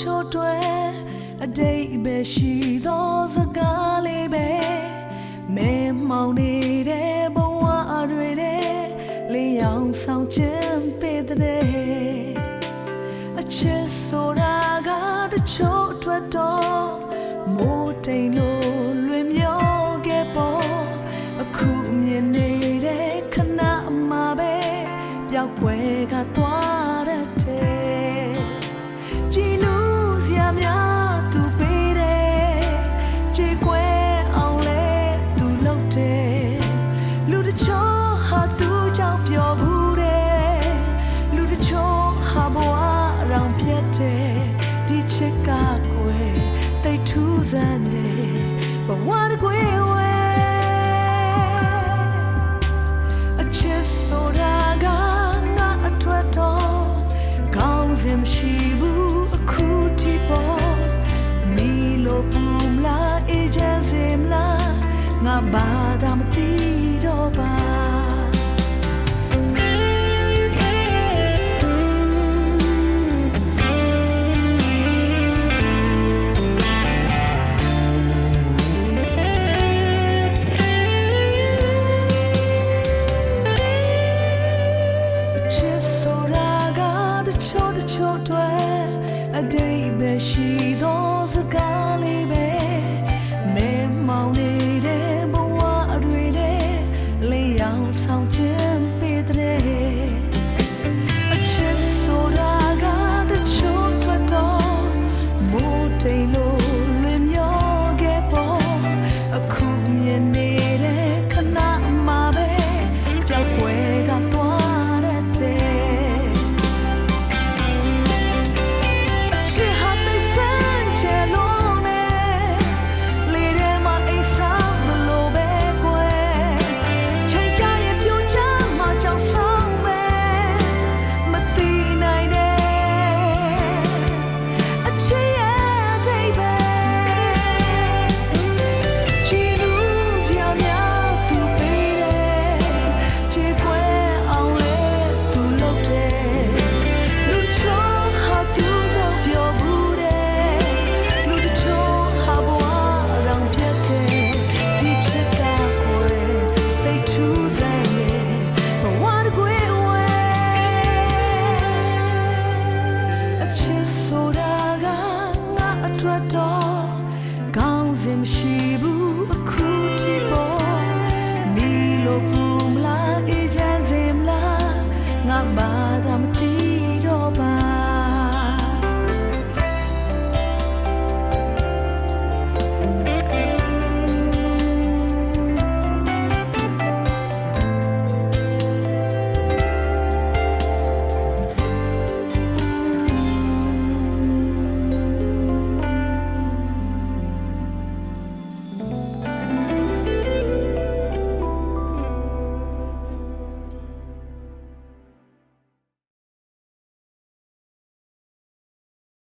ချို့တချို့တွေအတိတ်ပဲရှိသောစကားလေးပဲမဲမောင်နေတဲ့ဘဝတွေတဲ့လေးရောင်ဆောင်ခြင်းပေးတဲ့အချစ်ဆိုတာကတချို့အတွက်တော့မိုးတိမ်လို့လွင်မြောခဲ့ပေါ်အခုမြင်နေတဲ့ခဏမှာပဲပျောက်ကွယ်ကသွား အတိတ်ပဲရှိသောစကားလေးပဲမဲမောင်နေတဲ့ဘဝအတွေနဲ့လေးရောင်ဆောင်ခြင်းပေးတဲ့အချက်ဆိုတာကတချို့ထွက်တော့မိုးတိမ်လို့လွင်မြောခဲ့ပေါ်အခုမြင်နေ 可惜。